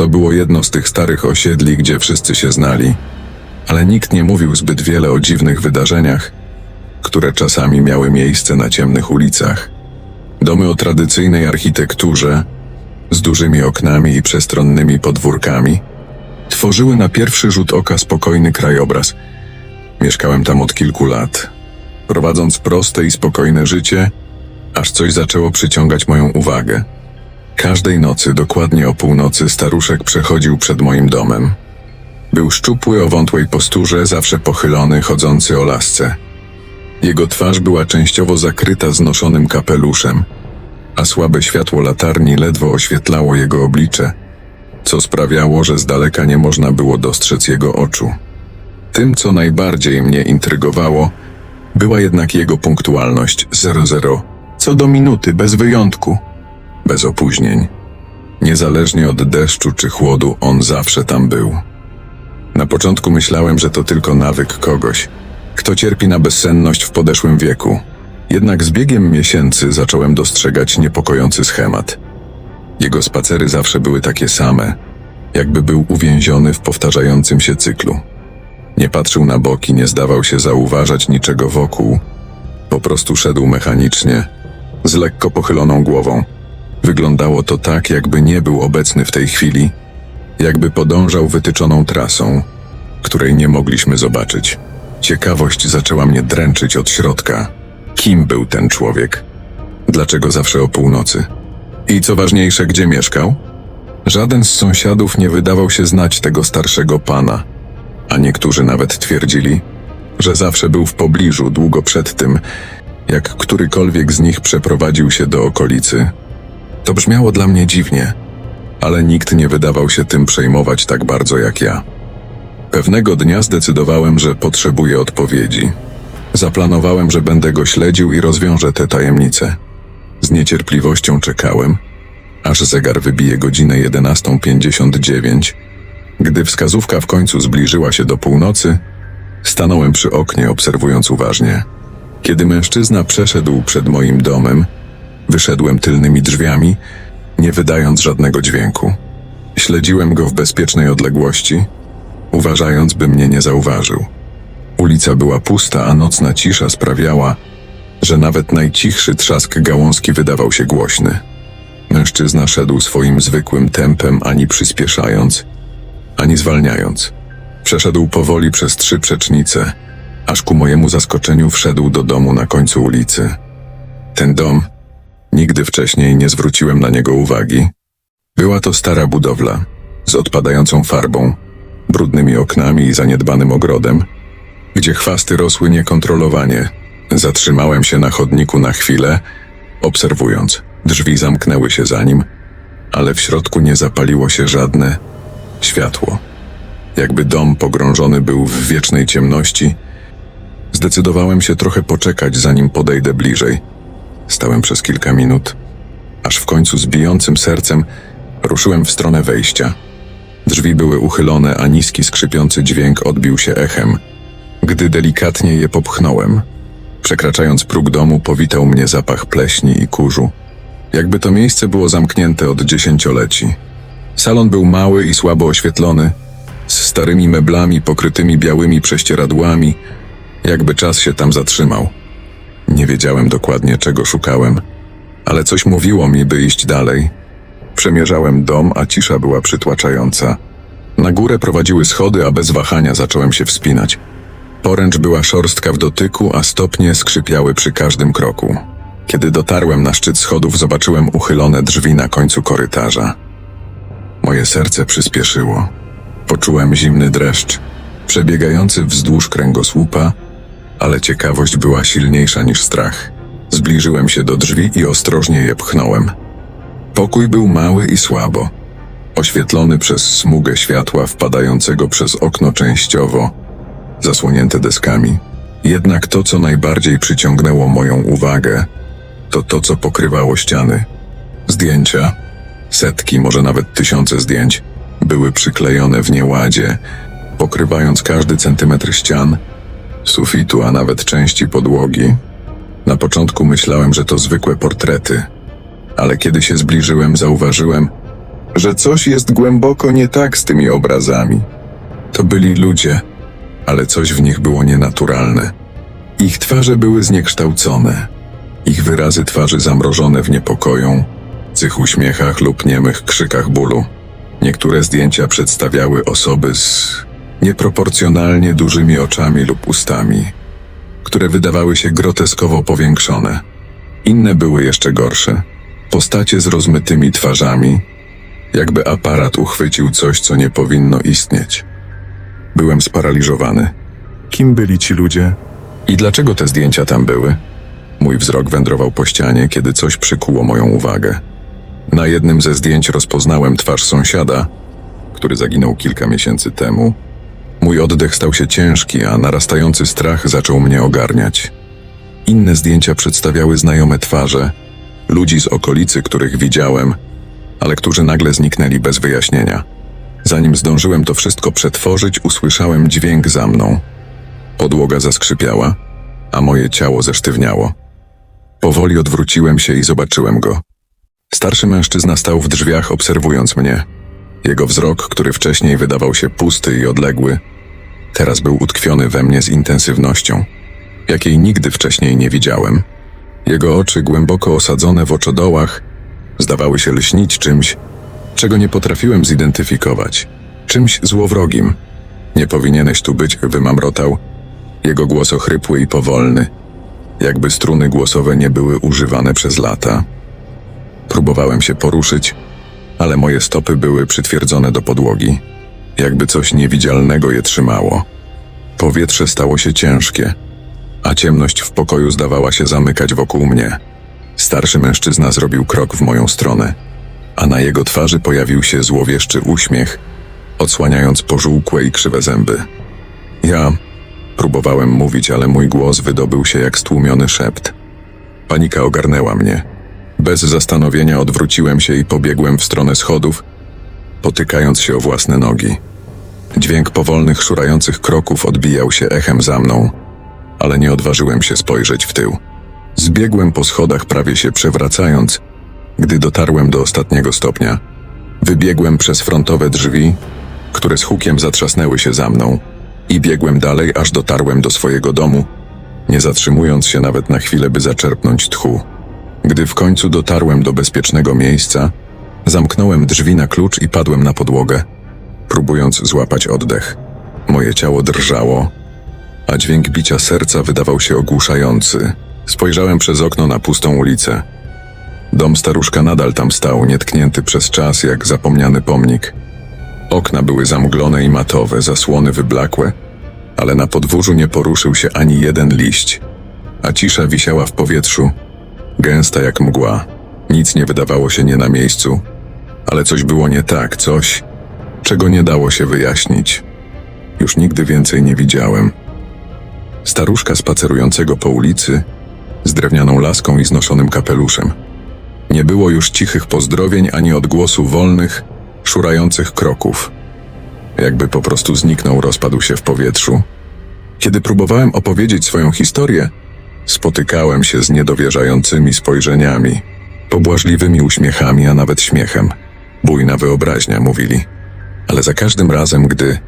To było jedno z tych starych osiedli, gdzie wszyscy się znali, ale nikt nie mówił zbyt wiele o dziwnych wydarzeniach, które czasami miały miejsce na ciemnych ulicach. Domy o tradycyjnej architekturze, z dużymi oknami i przestronnymi podwórkami, tworzyły na pierwszy rzut oka spokojny krajobraz. Mieszkałem tam od kilku lat, prowadząc proste i spokojne życie, aż coś zaczęło przyciągać moją uwagę. Każdej nocy, dokładnie o północy, staruszek przechodził przed moim domem. Był szczupły o wątłej posturze, zawsze pochylony, chodzący o lasce. Jego twarz była częściowo zakryta znoszonym kapeluszem, a słabe światło latarni ledwo oświetlało jego oblicze, co sprawiało, że z daleka nie można było dostrzec jego oczu. Tym, co najbardziej mnie intrygowało, była jednak jego punktualność 00, co do minuty, bez wyjątku, bez opóźnień. Niezależnie od deszczu czy chłodu, on zawsze tam był. Na początku myślałem, że to tylko nawyk kogoś, kto cierpi na bezsenność w podeszłym wieku. Jednak z biegiem miesięcy zacząłem dostrzegać niepokojący schemat. Jego spacery zawsze były takie same, jakby był uwięziony w powtarzającym się cyklu. Nie patrzył na boki, nie zdawał się zauważać niczego wokół. Po prostu szedł mechanicznie, z lekko pochyloną głową. Wyglądało to tak, jakby nie był obecny w tej chwili, jakby podążał wytyczoną trasą, której nie mogliśmy zobaczyć. Ciekawość zaczęła mnie dręczyć od środka. Kim był ten człowiek? Dlaczego zawsze o północy? I co ważniejsze, gdzie mieszkał? Żaden z sąsiadów nie wydawał się znać tego starszego pana, a niektórzy nawet twierdzili, że zawsze był w pobliżu długo przed tym, jak którykolwiek z nich przeprowadził się do okolicy. To brzmiało dla mnie dziwnie, ale nikt nie wydawał się tym przejmować tak bardzo jak ja. Pewnego dnia zdecydowałem, że potrzebuję odpowiedzi. Zaplanowałem, że będę go śledził i rozwiążę tę tajemnicę. Z niecierpliwością czekałem, aż zegar wybije godzinę 11.59. Gdy wskazówka w końcu zbliżyła się do północy, stanąłem przy oknie, obserwując uważnie. Kiedy mężczyzna przeszedł przed moim domem, wyszedłem tylnymi drzwiami, nie wydając żadnego dźwięku. Śledziłem go w bezpiecznej odległości, uważając, by mnie nie zauważył. Ulica była pusta, a nocna cisza sprawiała, że nawet najcichszy trzask gałązki wydawał się głośny. Mężczyzna szedł swoim zwykłym tempem, ani przyspieszając, ani zwalniając. Przeszedł powoli przez trzy przecznice, aż ku mojemu zaskoczeniu wszedł do domu na końcu ulicy. Ten dom, nigdy wcześniej nie zwróciłem na niego uwagi. Była to stara budowla, z odpadającą farbą, brudnymi oknami i zaniedbanym ogrodem, gdzie chwasty rosły niekontrolowanie. Zatrzymałem się na chodniku na chwilę, obserwując. Drzwi zamknęły się za nim, ale w środku nie zapaliło się żadne światło. Jakby dom pogrążony był w wiecznej ciemności, zdecydowałem się trochę poczekać, zanim podejdę bliżej. Stałem przez kilka minut, aż w końcu z bijącym sercem ruszyłem w stronę wejścia. Drzwi były uchylone, a niski skrzypiący dźwięk odbił się echem. Gdy delikatnie je popchnąłem, przekraczając próg domu, powitał mnie zapach pleśni i kurzu. Jakby to miejsce było zamknięte od dziesięcioleci. Salon był mały i słabo oświetlony, z starymi meblami pokrytymi białymi prześcieradłami, jakby czas się tam zatrzymał. Nie wiedziałem dokładnie, czego szukałem, ale coś mówiło mi, by iść dalej. Przemierzałem dom, a cisza była przytłaczająca. Na górę prowadziły schody, a bez wahania zacząłem się wspinać. Poręcz była szorstka w dotyku, a stopnie skrzypiały przy każdym kroku. Kiedy dotarłem na szczyt schodów, zobaczyłem uchylone drzwi na końcu korytarza. Moje serce przyspieszyło. Poczułem zimny dreszcz, przebiegający wzdłuż kręgosłupa, ale ciekawość była silniejsza niż strach. Zbliżyłem się do drzwi i ostrożnie je pchnąłem. Pokój był mały i słabo, oświetlony przez smugę światła wpadającego przez okno częściowo, zasłonięte deskami. Jednak to, co najbardziej przyciągnęło moją uwagę, to to, co pokrywało ściany. Zdjęcia, setki, może nawet tysiące zdjęć, były przyklejone w nieładzie, pokrywając każdy centymetr ścian, sufitu, a nawet części podłogi. Na początku myślałem, że to zwykłe portrety, ale kiedy się zbliżyłem, zauważyłem, że coś jest głęboko nie tak z tymi obrazami. To byli ludzie, ale coś w nich było nienaturalne. Ich twarze były zniekształcone, ich wyrazy twarzy zamrożone w niepokoju, cych uśmiechach lub niemych krzykach bólu. Niektóre zdjęcia przedstawiały osoby z nieproporcjonalnie dużymi oczami lub ustami, które wydawały się groteskowo powiększone. Inne były jeszcze gorsze. Postacie z rozmytymi twarzami, jakby aparat uchwycił coś, co nie powinno istnieć. Byłem sparaliżowany. Kim byli ci ludzie? I dlaczego te zdjęcia tam były? Mój wzrok wędrował po ścianie, kiedy coś przykuło moją uwagę. Na jednym ze zdjęć rozpoznałem twarz sąsiada, który zaginął kilka miesięcy temu. Mój oddech stał się ciężki, a narastający strach zaczął mnie ogarniać. Inne zdjęcia przedstawiały znajome twarze, ludzi z okolicy, których widziałem, ale którzy nagle zniknęli bez wyjaśnienia. Zanim zdążyłem to wszystko przetworzyć, usłyszałem dźwięk za mną. Podłoga zaskrzypiała, a moje ciało zesztywniało. Powoli odwróciłem się i zobaczyłem go. Starszy mężczyzna stał w drzwiach, obserwując mnie. Jego wzrok, który wcześniej wydawał się pusty i odległy, teraz był utkwiony we mnie z intensywnością, jakiej nigdy wcześniej nie widziałem. Jego oczy, głęboko osadzone w oczodołach, zdawały się lśnić czymś, czego nie potrafiłem zidentyfikować. Czymś złowrogim. Nie powinieneś tu być, wymamrotał. Jego głos ochrypły i powolny, jakby struny głosowe nie były używane przez lata. Próbowałem się poruszyć, ale moje stopy były przytwierdzone do podłogi, jakby coś niewidzialnego je trzymało. Powietrze stało się ciężkie, a ciemność w pokoju zdawała się zamykać wokół mnie. Starszy mężczyzna zrobił krok w moją stronę, a na jego twarzy pojawił się złowieszczy uśmiech, odsłaniając pożółkłe i krzywe zęby. Ja próbowałem mówić, ale mój głos wydobył się jak stłumiony szept. Panika ogarnęła mnie. Bez zastanowienia odwróciłem się i pobiegłem w stronę schodów, potykając się o własne nogi. Dźwięk powolnych, szurających kroków odbijał się echem za mną, ale nie odważyłem się spojrzeć w tył. Zbiegłem po schodach, prawie się przewracając, gdy dotarłem do ostatniego stopnia. Wybiegłem przez frontowe drzwi, które z hukiem zatrzasnęły się za mną, i biegłem dalej, aż dotarłem do swojego domu, nie zatrzymując się nawet na chwilę, by zaczerpnąć tchu. Gdy w końcu dotarłem do bezpiecznego miejsca, zamknąłem drzwi na klucz i padłem na podłogę, próbując złapać oddech. Moje ciało drżało, a dźwięk bicia serca wydawał się ogłuszający. Spojrzałem przez okno na pustą ulicę. Dom staruszka nadal tam stał, nietknięty przez czas jak zapomniany pomnik. Okna były zamglone i matowe, zasłony wyblakłe, ale na podwórzu nie poruszył się ani jeden liść, a cisza wisiała w powietrzu, gęsta jak mgła. Nic nie wydawało się nie na miejscu, ale coś było nie tak, coś, czego nie dało się wyjaśnić. Już nigdy więcej nie widziałem. Staruszka spacerującego po ulicy z drewnianą laską i znoszonym kapeluszem. Nie było już cichych pozdrowień ani odgłosu wolnych, szurających kroków. Jakby po prostu zniknął, rozpadł się w powietrzu. Kiedy próbowałem opowiedzieć swoją historię, spotykałem się z niedowierzającymi spojrzeniami, pobłażliwymi uśmiechami, a nawet śmiechem. Bujna wyobraźnia, mówili. Ale za każdym razem, gdy